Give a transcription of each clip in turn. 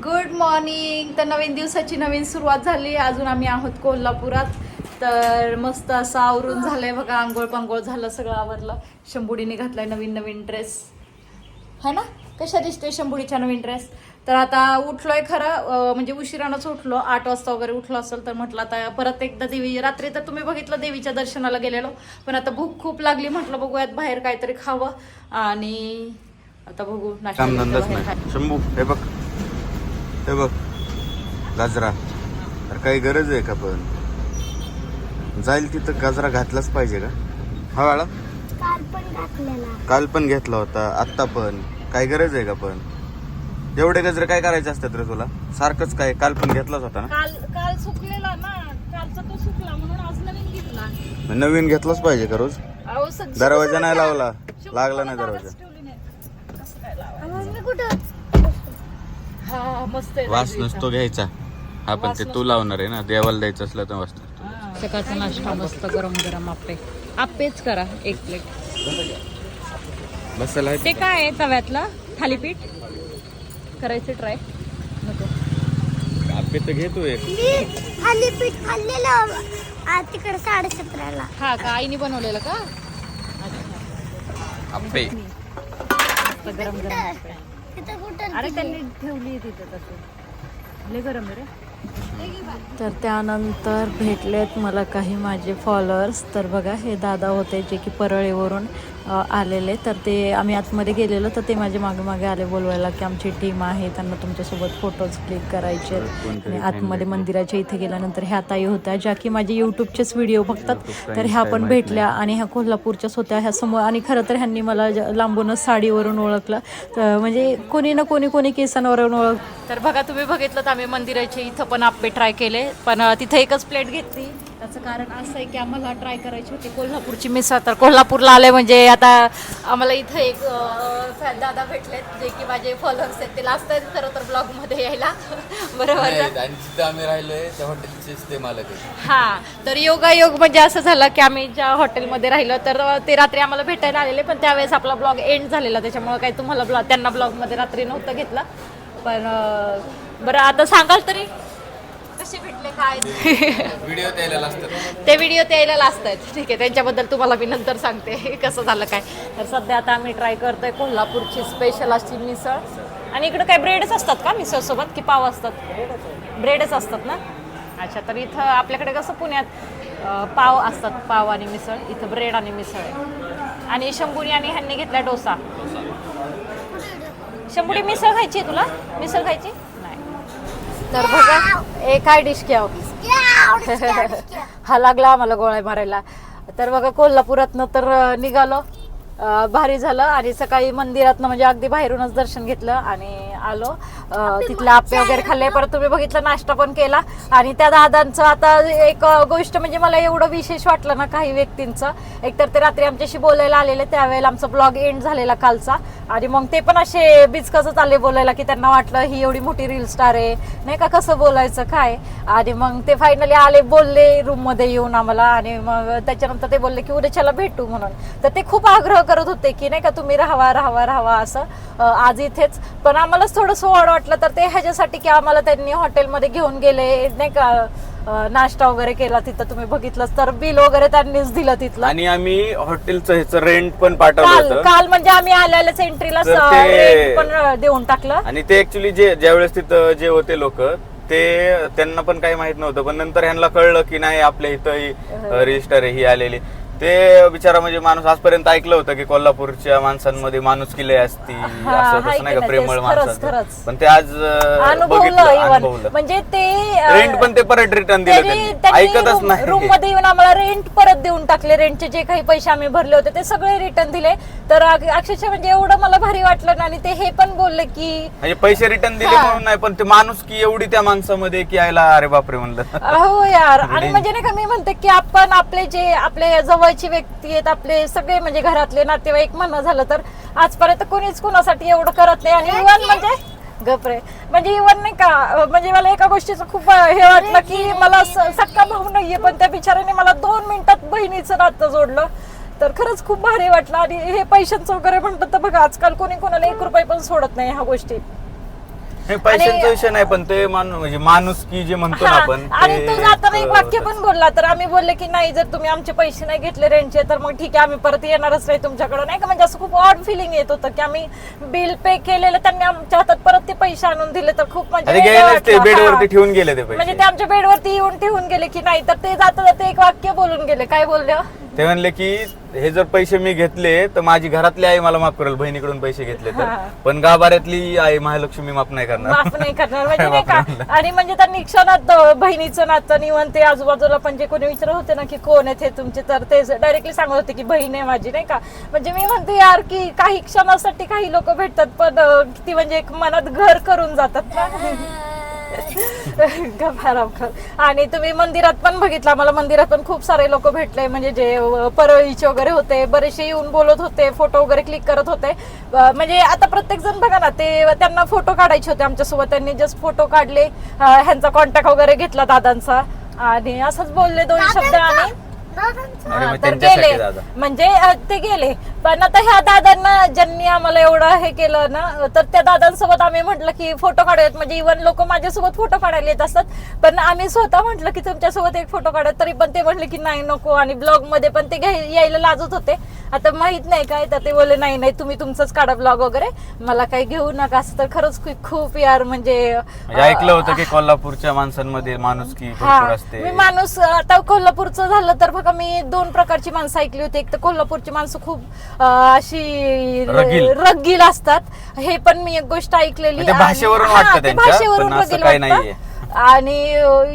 Good morning तर नवीन दिवसाची नवीन सुरुवात झाली. अजून आम्ही आहोत कोल्हापुरात. तर मस्त असं आवरून झालंय बघा. आंघोळ पांघोळ झालं सगळं आवरलं. शंभुडीने घातलाय नवीन नवीन ड्रेस है ना? कशा दिसते शंभुडीचा नवीन ड्रेस तर आता उठलोय खरं. म्हणजे उशिरानंच उठलो. आठ वाजता वगैरे उठलो असेल तर म्हटलं आता परत एकदा देवी रात्री तर तुम्ही बघितलं देवीच्या दर्शनाला गेलेलो. पण आता भूक खूप लागली. म्हटलं बघूयात बाहेर काहीतरी खावं. आणि आता बघू नाही. शंभू हे बघ. हे बघ गाजरा. तर काही गरज आहे का पण? जाईल तिथं गाजरा घातलाच पाहिजे का? हा बाळा. काल पण घातलेला. काल पण घेतला होता आत्ता पण. काय गरज आहे का पण? एवढे गजरे काय करायचे असतात रे तुला? सारखंच काय? काल पण घेतलाच होता ना? काल काल सुकलेला ना. कालचा तो सुकला म्हणून आज नवीन घेतला. मग नवीन घेतलाच पाहिजे का रोज? अहो, दरवाजा नाही लावला. लागला नाही दरवाजा. ठेवली नाही. कसं काय लावायचं? मम्मी कुठं? हा मस्त आहे वास. नसतो घ्यायचा. हा पण ते तू लावणार आहे ना. देवाला द्यायचं असलं तर वास नसतो. हा. सकाळचा नाश्ता मस्त गरम गरम आप्पे आप्पेच करा एक प्लेट बसायला ते काय आहे तव्यातलं? थालीपीठ? करायचं ट्राय नको. आपे तर घेतो एक. मी खाली पीठ खाल्लेलं आ, तिकडे साडेसतराला. हा का आईने बनवलेलं का? आपे. मस्त गरम गरम. अरे त्यांनी ठेवली तिथे तसं. लय गरम आहे रे. तर त्यानंतर भेटलेत मला काही माझे फॉलोअर्स तर बघा हे दादा होते जे की परळीवरून आलेले. तर ते आम्ही आतमध्ये गेलेलो तर ते माझे मागे मागे आले बोलवायला की आमची टीम आहे त्यांना तुमच्यासोबत फोटोज क्लिक करायचे आणि आतमध्ये. मंदिराच्या इथे गेल्यानंतर ह्या ताई होत्या ज्या की माझे यूट्यूबचेच व्हिडिओ बघतात. तर ह्या पण भेटल्या आणि ह्या कोल्हापूरच्याच होत्या. ह्या समोर आणि खरं तर ह्यांनी मला ज- लांबूनच साडीवरून ओळखलं. तर म्हणजे कोणी ना कोणी कोणी केसांवरून ओळख तर बघा तुम्ही बघितलं तर आम्ही मंदिराचे इथं पण आप्पे ट्राय केले पण तिथं एकच प्लेट घेतली. त्याचं कारण असं आहे की आम्हाला ट्राय करायची होती. कोल्हापूरची मिसळ तर कोल्हापूरला आले म्हणजे आता आम्हाला इथं एक दादा भेटलेत जे की माझे फॉलोअर्स आहेत. ते लास्ट आहेत खरं तर ब्लॉगमध्ये यायला. बरोबर तिथं आम्ही राहिलोय त्या हॉटेलचेच ते मालक हा तर योगायोग म्हणजे असं झालं की आम्ही ज्या हॉटेलमध्ये राहिलो तर ते रात्री आम्हाला भेटायला आलेले पण त्यावेळेस आपला ब्लॉग एंड झालेला. त्याच्यामुळे काही तुम्हाला ब्लॉग त्यांना ब्लॉगमध्ये रात्री नव्हतं घेतलं. पण बरं आता सांगाल तरी? कसे भेटले काय? व्हिडिओ द्यायला असतात. ते व्हिडिओ लास्ट आहेत ठीक आहे त्यांच्याबद्दल तुम्हाला मी नंतर सांगते कसं झालं काय. तर सध्या आता आम्ही ट्राय करतोय कोल्हापूरची स्पेशल अशी मिसळ. आणि इकडे काय ब्रेडच असतात का मिसळसोबत? की पाव असतात? ब्रेडच असतात ना? अच्छा तर इथं आपल्याकडे कसं पुण्यात पाव असतात पाव आणि मिसळ. इथं ब्रेड आणि मिसळ आहे. आणि शंभुरी आणि ह्यांनी घेतला डोसा. शंभुरी मिसळ खायची आहे तुला? मिसळ खायची? नाही. तर बघा. ए काय डिश घ्यावं हा लागला आम्हाला गोळ्या मारायला. तर बघा कोल्हापुरातनं तर निघालो. भारी झालं आणि सकाळी मंदिरातनं म्हणजे अगदी बाहेरूनच दर्शन घेतलं आणि आलो. तिथले आप्पे वगैरे खाल्ले परत तुम्ही बघितलं नाश्ता पण केला. आणि त्या दादांचं आता एक गोष्ट म्हणजे मला एवढं विशेष वाटलं ना काही व्यक्तींचं. एकतर ते रात्री आमच्याशी बोलायला आलेले त्यावेळेला आमचा ब्लॉग एंड झालेला कालचा. आणि मग ते पण असे बिचकसच आले बोलायला की त्यांना वाटलं ही एवढी मोठी रील स्टार आहे. नाही का कसं बोलायचं काय? आणि मग ते फायनली आले बोलले रूममध्ये येऊन आम्हाला. आणि मग त्याच्यानंतर ते बोलले की उद्याच्याला भेटू म्हणून. तर ते खूप आग्रह करत होते की नाही का तुम्ही राहावा राहावा राहावा असं. आज इथेच. पण आम्हालाच थोडंसं वाढ वाटलं तर ते ह्याच्यासाठी की आम्हाला त्यांनी हॉटेलमध्ये घेऊन गेले नाही का? अं, नाश्ता वगैरे केला तिथं तुम्ही बघितलं तर बिल वगैरे त्यांनीच दिलं तिथलं. आणि आम्ही हॉटेलचं ह्याचं रेंट पण पाठवलं काल होतं. काल म्हणजे आम्ही आल्यालाच एंट्रीला तर ते- रेंट पण अं, देऊन टाकलं. आणि ते ऍक्च्युली जे ज्यावेळेस तिथं जे होते लोक ते त्यांना पण काही माहीत नव्हतं पण नंतर ह्यांना कळलं की नाही आपल्या इथं ही रजिस्टर ही आलेली. ते बिचारा म्हणजे माणूस आजपर्यंत ऐकलं होतं की कोल्हापूरच्या माणसांमध्ये माणूस किले असती हा, असं तसं नाही की प्रेमळ खरंच, माणसाचं. पण ते आज अं, अनुभवलं बघितलं इवन अनुभवलं. म्हणजे ते अं, रेंट पण ते परत रिटर्न दिलं त्यांनी ऐकतच नाही. रूममध्ये येऊन आम्हाला रेंट परत देऊन टाकले. रेंटचे जे काही पैसे आम्ही भरले होते ते सगळे रिटर्न दिले. तर अग- अक्षरशः म्हणजे एवढं मला भारी वाटलं ना आणि ते हे पण बोलले की म्हणजे पैसे रिटर्न दिले. म्हणून नाही पण ते माणूस की एवढी त्या माणसामध्ये की यायला अरे बापरे म्हणलं. हो यार. आणि म्हणजे नाही का मी म्हणते की आपण आपले जे आपले जवळची व्यक्ती आहेत आपले सगळे म्हणजे घरातले नातेवाईक म्हणणं झालं तर आजपर्यंत कोणीच कोणासाठी एवढं करत नाही. आणि इव्हन म्हणजे गपरे म्हणजे इव्हन नाही का म्हणजे मला एका गोष्टीचं खूप हे वाटलं की मला सक्का भाऊ नाहीये पण त्या बिचाराने मला दोन मिनिटात बहिणीचं नातं जोडलं. तर खरंच खूप भारी वाटलं. आणि हे पैशांचं वगैरे म्हणतात तर बघा आजकाल कोणी कोणाला एक रुपये पण सोडत नाही ह्या गोष्टी. हे पैशांचा विषय नाही पण ते माणूस म्हणजे माणूस की जे म्हणतो ना हा, आपण आणि ते जाताना एक वाक्य पण बोलला तर आम्ही बोलले की नाही जर तुम्ही आमचे पैसे नाही घेतले रेंटचे तर मग ठीक आहे आम्ही परत येणारच नाही तुमच्याकडे नाही का म्हणजे असं खूप ऑड फिलिंग येत होतं की आम्ही बिल पे केलेलं त्यांनी आमच्या हातात परत ते पैसे आणून दिले तर खूप म्हणजे आणि वेगळं गेलेच ते वाटलं. बेडवरती हा. ठेवून गेले ते म्हणजे पैसे ते आमच्या बेडवरती येऊन ठेवून गेले की नाही तर ते जाता जाता एक वाक्य बोलून गेले काय बोलले? ते म्हणले की हे जर पैसे मी घेतले तर माझी घरातली आई मला माफ करेल बहिणीकडून पैसे घेतले तर. पण गाभाऱ्यातली आई महालक्ष्मी माफ नाही करणार. माफ नाही करणार. म्हणजे नाही का? आणि म्हणजे त्यांनी क्षणात अं, बहिणीचं नातं निवण ते आजूबाजूला पण जे कोणी विचारत होते ना की कोण आहेत हे तुमचे तर ते डायरेक्टली सांगत होते की बहीण आहे माझी नाही का? म्हणजे मी म्हणते यार की काही क्षणासाठी काही लोक भेटतात पण किती म्हणजे एक मनात घर करून जातात ना. आणि तुम्ही मंदिरात पण बघितलं मला मंदिरात पण खूप सारे लोक भेटले म्हणजे जे परळीचे वगैरे होते बरेचसे येऊन बोलत होते फोटो वगैरे क्लिक करत होते. म्हणजे आता प्रत्येक जण बघा ना ते त्यांना फोटो काढायचे होते आमच्यासोबत त्यांनी जस्ट फोटो काढले ह्यांचा कॉन्टॅक्ट वगैरे घेतला दादांचा. आणि असंच बोलले दोन शब्द आणि अरे मग तर त्यांच्यासाठी गेले दादा. म्हणजे अ, ते गेले. पण आता ह्या दादांना ज्यांनी आम्हाला एवढं हे केलं ना तर त्या दादांसोबत आम्ही म्हटलं की फोटो काढूयात. म्हणजे इव्हन लोक माझ्यासोबत फोटो काढायला येत असतात. पण आम्ही स्वतः म्हटलं की तुमच्यासोबत एक फोटो काढत तरी पण ते म्हटले की नाही नको. आणि ब्लॉगमध्ये पण ते घ्याय- यायला लाजत होते. आता माहीत नाही काय तर ते बोलले नाही नाही तुम्ही तुमचंच काढा ब्लॉग वगैरे. मला काही घेऊ नका. असं तर खरंच खूप खूप यार म्हणजे म्हणजे ऐकलं होतं की कोल्हापूरच्या माणसांमध्ये माणुसकी भरपूर हा असते. मी माणूस आता कोल्हापूरचं झालं तर बघा मी दोन प्रकारची माणसं ऐकली होती एक तर कोल्हापूरची माणसं खूप अं, अशी रगील. रगील असतात हे पण मी एक गोष्ट ऐकलेली म्हणजे आणि- भाषेवरून हा, वाटतं ते त्यांच्या, भाषेवरून असं रगील काही वाटतं. नाहीये. आणि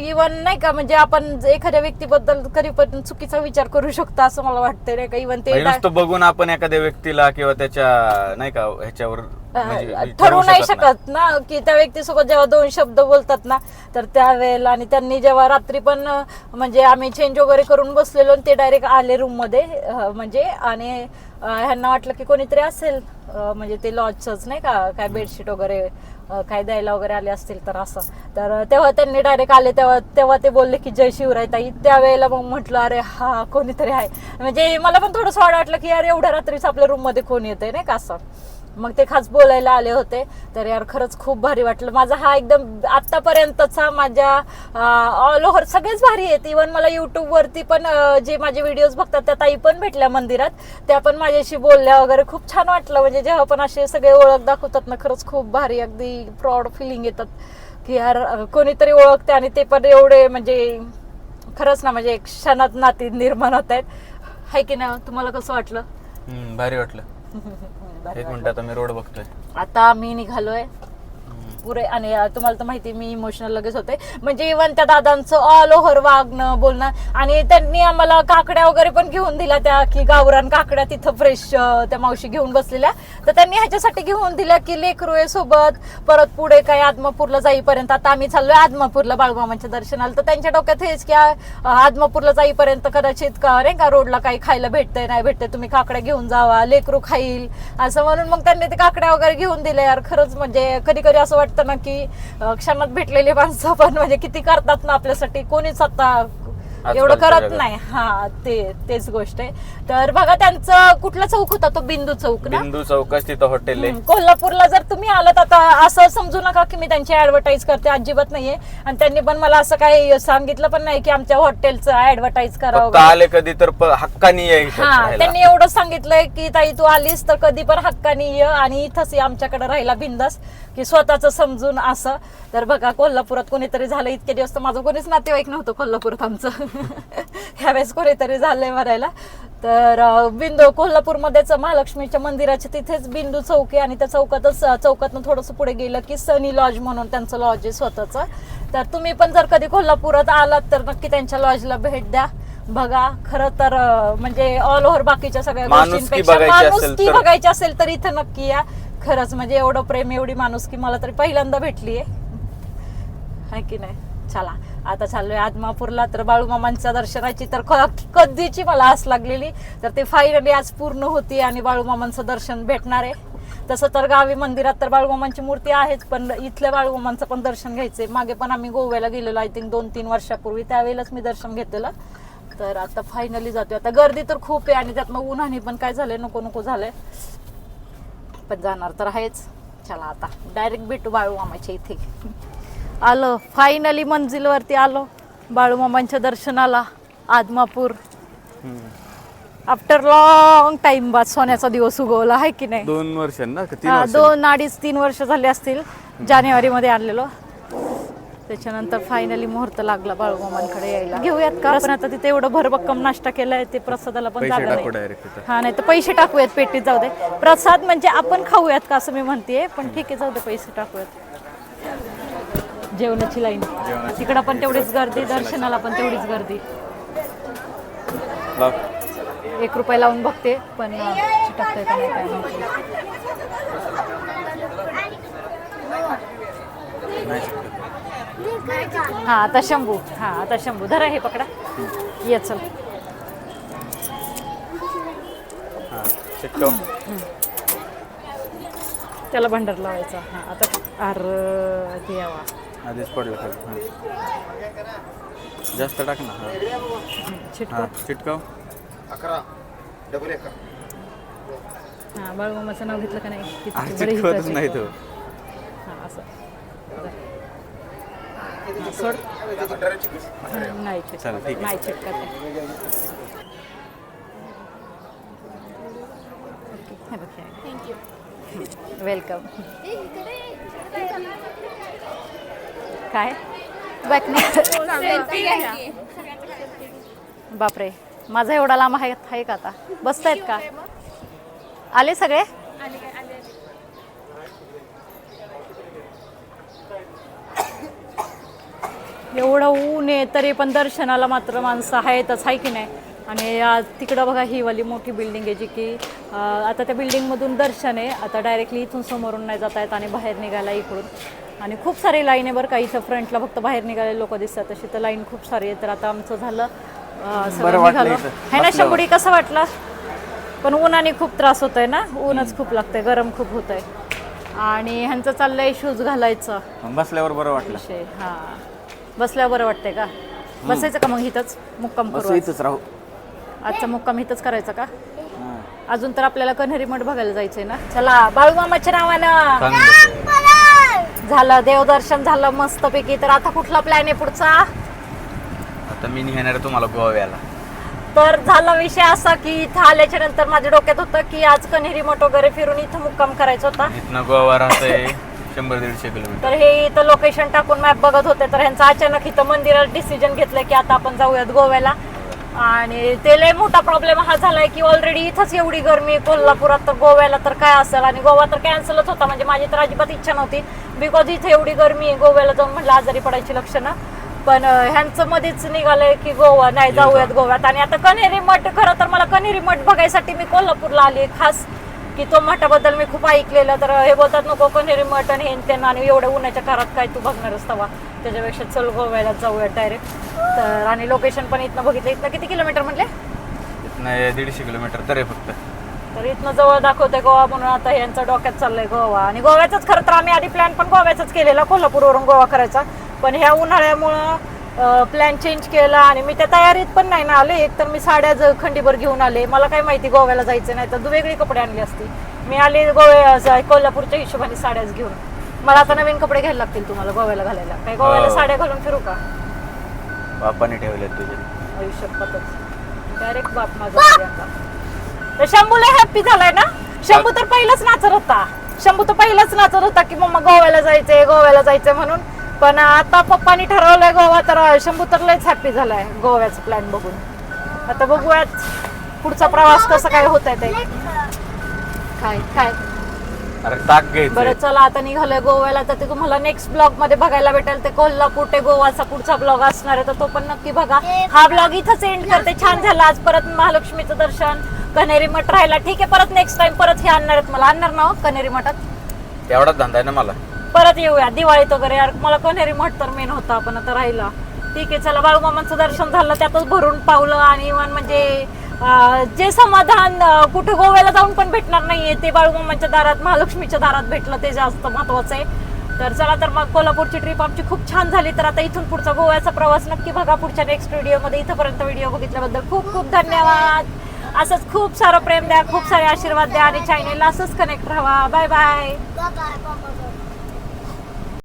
इवन नाही का म्हणजे आपण एखाद्या व्यक्तीबद्दल कधी पण चुकीचा विचार करू शकतो असं मला वाटतंय नाही का? इवन ते म्हणजे नुसतं बघून आपण एखाद्या व्यक्तीला किंवा त्याच्या नाही का ह्याच्यावर म्हणजे ठरवू नाही शकत ना की त्या व्यक्तीसोबत जेव्हा दोन शब्द बोलतात ना तर त्यावेळेला आणि त्यांनी जेव्हा रात्री पण म्हणजे आम्ही चेंज वगैरे करून बसलेलो आणि ते डायरेक्ट आले रूममध्ये म्हणजे आणि ह्यांना वाटलं की कोणीतरी असेल म्हणजे ते लॉजच नाही का काय बेडशीट वगैरे काय द्यायला वगैरे आले असतील तर असं. तर तेव्हा त्यांनी डायरेक्ट आले तेव्हा तेव्हा ते बोलले की जय शिवराय ताई. त्यावेळेला मग म्हटलं अरे हा कोणीतरी आहे. म्हणजे मला पण थोडंसं वाटलं की यार एवढ्या रात्रीच आपल्या रूममध्ये कोण येतंय नाही का असं. मग ते खास बोलायला आले होते. तर यार खरंच खूप भारी वाटलं. माझा हा एकदम आतापर्यंतचा माझ्या ऑल ओव्हर सगळेच भारी आहेत. इवन मला युट्यूब वरती पण जे माझे व्हिडिओज बघतात त्या ताई पण भेटल्या मंदिरात. त्या पण माझ्याशी बोलल्या वगैरे. खूप छान वाटलं. म्हणजे जेव्हा पण असे सगळे ओळख दाखवतात ना खरंच खूप भारी अगदी प्राऊड फिलिंग येतात. की यार कोणीतरी ओळखते आणि ते पण एवढे म्हणजे खरंच ना म्हणजे क्षणात नाती निर्माण होत आहेत. हाय की नाही? तुम्हाला कसं वाटलं? भारी वाटलं. एक. मिनिट आता मी रोड बघतोय आता मी निघालोय पुरे आणि तुम्हाला तर माहिती मी इमोशनल लगेच होते. म्हणजे इव्हन त्या दादांचं ऑल ओव्हर वागणं बोलणं आणि त्यांनी आम्हाला काकड्या वगैरे पण घेऊन दिल्या त्या की गावरान काकड्या तिथं फ्रेश त्या मावशी घेऊन बसलेल्या. तर त्यांनी ह्याच्यासाठी घेऊन दिल्या की लेकरू सोबत परत पुढे काय आदमापूरला जाईपर्यंत आता आम्ही चाललोय आदमापूरला बाळूमामाच्या दर्शनाला. तर त्यांच्या डोक्यात हेच की अं, आदमापूरला जाईपर्यंत कदाचित का रे का रोडला काही खायला भेटतंय नाही भेटतंय तुम्ही काकड्या घेऊन जावा लेकरू खाईल असं म्हणून मग त्यांनी ते काकड्या वगैरे घेऊन दिल्या यार. खरंच म्हणजे कधी कधी असं वाटतं ना की क्षणात भेटलेली माणसं पण म्हणजे किती करतात ना आपल्यासाठी? कोणीच आता एवढं करत. नाही. हा ते तेच गोष्ट आहे. तर बघा त्यांचं कुठला चौक होता तो बिंदू चौक ना? बिंदू चौकस तिथं हॉटेल आहे. हम्म, कोल्हापूरला जर तुम्ही आलात आता असं समजू नका की मी त्यांची ऍडव्हर्टाईज करते अजिबात नाहीये. आणि त्यांनी पण मला असं काही सांगितलं पण नाही की आमच्या हॉटेलचं ऍडव्हर्टाईज करा फक्त वगैरे. आले कधी तर प- हक्कानी या इथं हा राहायला. त्यांनी एवढं सांगितलंय की ताई तू आलीस तर कधी पण हक्कानी ये आणि इथंच ये आमच्याकडे राहिला बिंदास. की स्वतःच समजून असं. तर बघा कोल्हापुरात कोणीतरी झालं इतके दिवस तर माझं कोणीच नातेवाईक नव्हतं कोल्हापुरात आमचं. ह्यावेळेस कोणीतरी झालंय मरायला तर बिंदू कोल्हापूरमध्येच महालक्ष्मीच्या मंदिराच्या तिथेच बिंदू चौक आहे आणि त्या चौकातच चौकातनं थोडंसं पुढे गेलं की सनी लॉज म्हणून त्यांचं लॉज आहे स्वतःचं. तर तुम्ही पण जर कधी कोल्हापुरात आलात तर नक्की त्यांच्या लॉजला भेट द्या. बघा खरं तर म्हणजे ऑल ओव्हर बाकीच्या सगळ्या गोष्टींपेक्षा माणुसकी बघायची असेल तर इथं नक्की या. खरंच म्हणजे एवढं प्रेम एवढी माणुसकी मला तरी पहिल्यांदा भेटली आहे की नाही? चला. आता चाललोय आदमापूरला तर बाळूमामांच्या दर्शनाची तर क- कधीची मला आस लागलेली. तर ते फायनली आज पूर्ण होती आणि बाळूमामांचं दर्शन भेटणार आहे. तसं तर गावी मंदिरात तर बाळूमामांची मूर्ती आहेच पण इथल्या बाळूमामांचं पण दर्शन घ्यायचंय. मागे पण आम्ही गोव्याला गेलेलो आय थिंक दोन तीन वर्षापूर्वी. त्यावेळेलाच मी दर्शन घेतलेलं. तर आता फायनली जातोय. आता गर्दी तर खूप आहे आणि त्यात मग उन्हाने पण काय झालंय नको नको झालंय. पण जाणार तर आहेच. चला आता डायरेक्ट भेटू बाळूमामाच्या इथे. आलो. फायनली मंजिलवरती आलो. बाळू मामांच्या दर्शनाला आदमापूर. आफ्टर लॉंग टाइम बाद सोन्याचा दिवस उगवला आहे की नाही? दोन वर्ष ना का? तीन हा, वर्ष? दोन अडीच तीन वर्ष झाले असतील. जानेवारी मध्ये आणलेलो. त्याच्यानंतर फायनली मुहूर्त लागला बाळूमामांकडे यायला. घेऊयात का? पण आता तिथे एवढं भरभक्कम नाश्ता केलाय ते प्रसादाला पण पैसे जागा टाकू नाही. डायरेक्ट तिथं हा नाही तर पैसे टाकूयात पेटीत जाऊ दे. प्रसाद म्हणजे आपण खाऊयात का असं मी म्हणतेय पण ठीक आहे जाऊ दे पैसे टाकूयात. जेवणाची लाईन. तिकडं पण तेवढीच गर्दी दर्शनाला पण तेवढीच गर्दी. लाव. एक रुपये लावून बघते पण का नाही काय माहिती. नाही शिकत. हा आता शंभू. हा आता शंभू. धरा हे पकडा. ये चल. हा चिटकव त्याला भंडार लावायचा. हा आता अर देवा आधीच पडलं खाली हा. जास्त टाक ना हा. हा चिटकव हा बाळूमामाचं नाव घेतलं का नाही अरे चिटकवतच. नाही तो हा असं सोड नाही. चला, ठीक. नाही चिटकत. वेलकम काय? बॅक बापरे माझा एवढा लांब आहे आहे का आता? बसतायत का? आले सगळे? एवढं ऊन आहे तरी पण दर्शनाला मात्र माणसं आहेतच आहे की नाही? आणि तिकडं बघा ही वाली मोठी बिल्डिंग आहे जी की आता त्या बिल्डिंगमधून दर्शन आहे. आता डायरेक्टली इथून समोरून नाही जाता येत आणि बाहेर निघायला इकडून. आणि खूप सारी लाईन आहे बरं का इथं फ्रंटला फक्त बाहेर निघाले लोक दिसतात तशी तर लाईन खूप सारी आहे. तर आता आमचं झालं सगळं वाटलं निघालो. है ना. शंभुडी कसं वाटलं? पण उन्हाने खूप त्रास होतोय ना? ऊनच खूप लागतंय गरम खूप होतंय. आणि ह्यांचं चाललंय शूज घालायचं. बसल्यावर बरं वाटलं. हा. बसल्यावर बरं वाटतंय का? बसायचं का मग इथंच? मुक्काम बस करू आज? इथंच राहू. आजचा मुक्काम इथंच करायचा का? हा. अजून तर आपल्याला कन्हेरी मठ बघायला जायचंय ना? चला बाळूमामाच्या नावानं. झालं देवदर्शन झालं मस्तपैकी. तर आता कुठला प्लॅन आहे पुढचा? आता मी नेणार आहे तुम्हाला गोव्याला. तर झाला विषय असा की इथं आल्याच्यानंतर माझ्या डोक्यात होतं की आज कन्हेरी मठ वगैरे फिरून इथं मुक्काम करायचा होता. इथनं गोवा राहतंय शंभर दीडशे किलोमीटर. तर हे इथं लोकेशन टाकून मॅप बघत होते. तर ह्यांचं अचानक इथं मंदिरात डिसिजन घेतलं की आता आपण जाऊयात गोव्याला. आणि ते लय मोठा प्रॉब्लेम हा झालाय की ऑलरेडी इथंच एवढी गरमी कोल्हापुरात तर गोव्याला तर काय असेल? आणि गोवा तर कॅन्सलच होता. म्हणजे माझी तर अजिबात इच्छा नव्हती. बिकॉज इथे एवढी गरमी आहे. गोव्याला जाऊन म्हटलं आजारी पडायची लक्षणं. पण ह्यांचं मध्येच निघालंय की गोवा. नाही जाऊयात गोव्यात. आणि आता कन्हेरी मठ खरं तर मला कन्हेरी मठ बघायसाठी मी कोल्हापूरला आली खास. की तो मठाबद्दल मी खूप ऐकलेलं. तर हे बोलतात नको कन्हेरी मठ आणि हेन त्यांना आणि एवढ्या उन्हाच्या कारात काय तू बघणारच तवा. त्याच्यापेक्षा चल गोव्याला जाऊया डायरेक्ट तर आणि लोकेशन पण इथनं बघितलं. इथनं किती किलोमीटर म्हटले? इथनं दीडशे किलोमीटर तर आहे फक्त. तर इथनं जवळ दाखवतंय गोवा म्हणून आता यांच्या डोक्यात चाललंय गोवा. आणि गोव्याचाच खरं तर आम्ही आधी प्लॅन पण गोव्याचाच केलेला कोल्हापूरवरून गोवा करायचा. पण ह्या उन्हाळ्यामुळं प्लॅन चेंज केला आणि मी त्या तयारीत पण नाही ना आले. एक तर मी साड्या ज- खंडीभर घेऊन आले. मला काय माहिती गोव्याला जायचं नाही तर वेगळी कपडे आणली असती. मी आले गोव्या कोल्हापूरच्या हिशोबाने साड्याच घेऊन. मला आता नवीन कपडे घ्यायला लागतील तुम्हाला गोव्याला घालायला. काय गोव्याला हो. साड्या घालून फिरू का? बापाने ठेवले तुझे. आयुष्यात डायरेक्ट बाप माझा घरी आता. तर शंभूला हॅप्पी झालाय ना? शंभू तर पहिलाच नाचत होता. शंभू तर पहिलाच नाचत होता की मम्मा गोव्याला जायचंय गोव्याला जायचंय म्हणून. पण आता पप्पानी ठरवलंय गोवा तर शंभू तर लयच हॅप्पी झालाय गोव्याचा प्लॅन बघून. आता बघूयात पुढचा प्रवास कसा काय होत आहे ते. काय काय? अरे ताक घ्यायचं बरं चला आता निघालोय गोव्याला. तर ते तुम्हाला नेक्स्ट ब्लॉगमध्ये बघायला भेटेल. ते कोल्हापूर ते गोवाचा पुढचा ब्लॉग असणार आहे. तर तो पण नक्की बघा. हा ब्लॉग इथंच एंड करते. छान झाला आज. परत महालक्ष्मीचं दर्शन कनेरी मठ राहिला ठीक आहे परत नेक्स्ट टाइम परत हे आणणार आहेत मला. आणणार ना हो कनेरी मठात? एवढाच धंदा आहे ना मला. परत येऊया. दिवाळीत वगैरे. यार मला कन्हेरी मठ तर मेन होता. पण आता राहिला. ठीक आहे चला बाळूमामांचं दर्शन झालं. त्यातच भरून पावलं आणि इव्हन म्हणजे जे समाधान कुठं कुठे गोव्याला जाऊन पण भेटणार नाहीये ते बाळूमामांच्या दारात महालक्ष्मीच्या दारात भेटलं ते जास्त महत्वाचं आहे. तर चला तर मग कोल्हापूरची ट्रिप आमची खूप छान झाली. तर आता इथून पुढचा गोव्याचा प्रवास नक्की बघा पुढच्या नेक्स्ट व्हिडिओमध्ये इथंपर्यंत व्हिडिओ बघितल्याबद्दल खूप खूप धन्यवाद. असंच खूप सारं प्रेम द्या खूप सारे आशीर्वाद द्या आणि चॅनेलला असंच कनेक्ट राहा. Bye bye